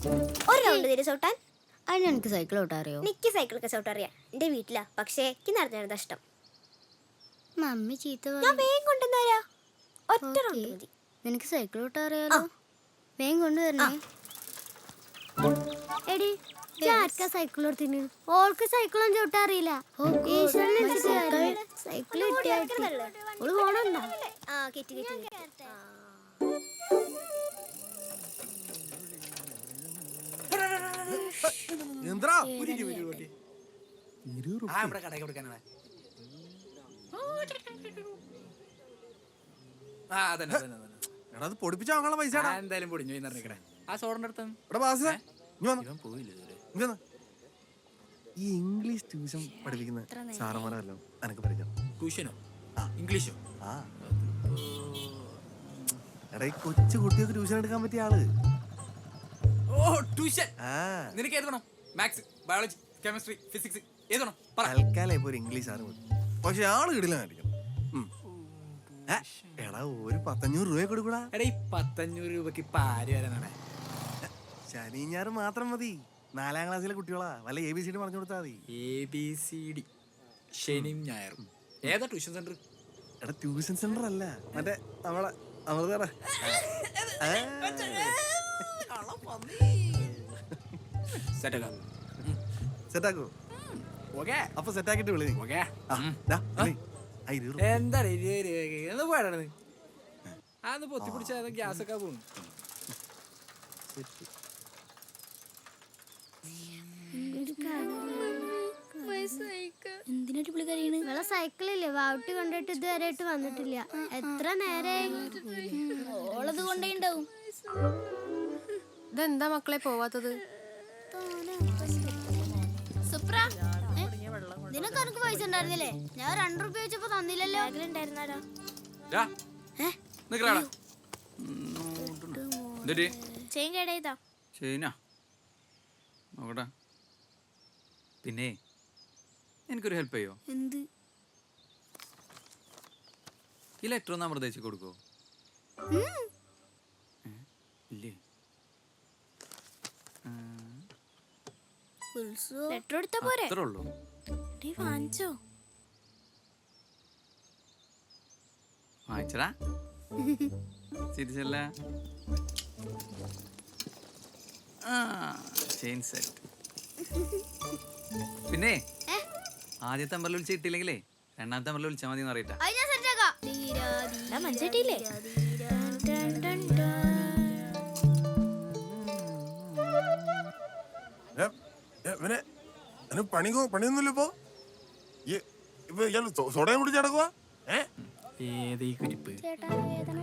ഒരു റൗണ്ട് തരും ചവിട്ടാൻ അതിന് എനിക്ക് സൈക്കിൾ ഓട്ടാൻ അറിയോ എനിക്ക് സൈക്കിളൊക്കെ ചവിട്ടാൻ അറിയാം എന്റെ വീട്ടിലാ പക്ഷേ എനിക്ക് നടന്നത് ഇഷ്ടം മമ്മി ചീത്ത ഞാൻ വേഗം കൊണ്ടുവന്നാരാ ഒറ്റ റൗണ്ട് മതി നിനക്ക് സൈക്കിൾ ഓട്ടാൻ അറിയാലോ വേഗം കൊണ്ടുവരണേ എടി ആർക്കാ സൈക്കിൾ കൊടുത്തിന് ഓൾക്ക് സൈക്കിളും അറിയില്ല സൈക്കിൾ ഓൾ പോണുണ്ടോ ആ എന്താ ആ ഇവിടെ കടയിൽ കൊടുക്കാനാണ് ആ അതന്നെ അതന്നെ അതന്നെ. എടാ അത് പൊടിപ്പിച്ച വാങ്ങാനുള്ള പൈസ ആ, എന്തായാലും പൊടിഞ്ഞു പോയി ആ സോറിന്റെ അടുത്ത്. എടാ വന്ന്. ഇവൻ പോയില്ല ഇതുവരെ. ഇങ്ങ് വന്ന്. ഈ ഇംഗ്ലീഷ് ട്യൂഷൻ പഠിപ്പിക്കുന്ന സാറന്മാരല്ലോ എനക്ക് പഠിക്കണം ട്യൂഷനോ? ഇംഗ്ലീഷോ? ആ. എടാ ഈ കൊച്ചു കുട്ടികൾക്ക് ട്യൂഷൻ എടുക്കാൻ പറ്റിയ ആൾ. ഓ ട്യൂഷൻ നിനക്ക് ഏത് വേണം? മാത്സ് ബയോളജി കെമിസ്ട്രി ഫിസിക്സ് ഏത് വേണം? പറ. തൽക്കാലം ഇപ്പൊ ഒരു ഇംഗ്ലീഷ് ആണ് മതി പക്ഷെ ആൾ കിടിലായിരിക്കണം. എടാ ഒരു പത്തഞ്ഞൂറ് രൂപ കൊടുക്കൂടാ. എടാ ഈ പത്തഞ്ഞൂറ് രൂപക്ക് ഇപ്പൊ ആര് വരാനാണ് ശനി ഞാറ് മാത്രം മതി. നാലാം ക്ലാസ്സിലെ കുട്ടികളാ. വല്ല എ ബി സി ഡി പറഞ്ഞു കൊടുത്താൽ മതി. എ ബി സി ഡി ശനിയും ഞായറും. ഏതാ ട്യൂഷൻ സെന്റർ എടാ ട്യൂഷൻ സെന്റർ അല്ല. മറ്റേ നമ്മളെ അമൃതട സെറ്റക്കാം ഓക്കെ അപ്പൊ സെറ്റാക്കിട്ട് വിളി. ഓക്കെ. എന്താണ് ഇരുപത് അന്ന് പൊത്തി ഗ്യാസ് ഒക്കെ പോകും എന്തിനായിട്ട് പുള്ളി കരയണ് നിങ്ങളെ സൈക്കിളില്ലേ? വാട്ടി കൊണ്ടിട്ട് ഇതുവരെയായിട്ട് വന്നിട്ടില്ല. എത്ര നേരെ ഓളത് കൊണ്ടേണ്ടാവും ഇതെന്താ മക്കളെ പോവാത്തത്? സുപ്ര എനിക്ക് പൈസ ഉണ്ടായിരുന്നില്ലേ? ഞാൻ രണ്ടു റുപ്യ വെച്ചപ്പോ തന്നില്ലല്ലോ. ഉണ്ടായിരുന്നാലോ? നിക്കടാ. എന്നിട്ട് ചെയിൻ കേടേതാ ശരിനാ നോക്കട്ടെ പിന്നെ എനിക്കൊരു ഹെൽപ്പ് ചെയ്യോ? എന്ത്? ഈ ലെറ്റർ ഒന്ന് അമൃതേച്ച് കൊടുക്കോ? ഇല്ലേ? ലെറ്റർ എടുത്താ പോരെ? അത്രേ ഉള്ളൂ. ഡീ വാങ്ങിച്ചോ. വായിച്ചടാ ചിരിച്ചല്ല. ആ ചെയിൻ സെറ്റ്. പിന്നെ ആദ്യത്തെ അമ്പലം വിളിച്ച് കിട്ടിയില്ലെങ്കിലേ രണ്ടാമത്തെ അമ്പലം വിളിച്ചാൽ മതി എന്ന് അറിയട്ടെ. അത് ഞാൻ സെറ്റാക്കാം മഞ്ചട്ടിയില്ലേ അവന് പണി പണിയൊന്നുമില്ല ഇപ്പോ. ഇപ്പൊ ഇയാൾ സോഡയും കുടിച്ച് നടക്കുക ഏ? ഏത് ഈ കുരിപ്പ്? ചേട്ടാ വേദന.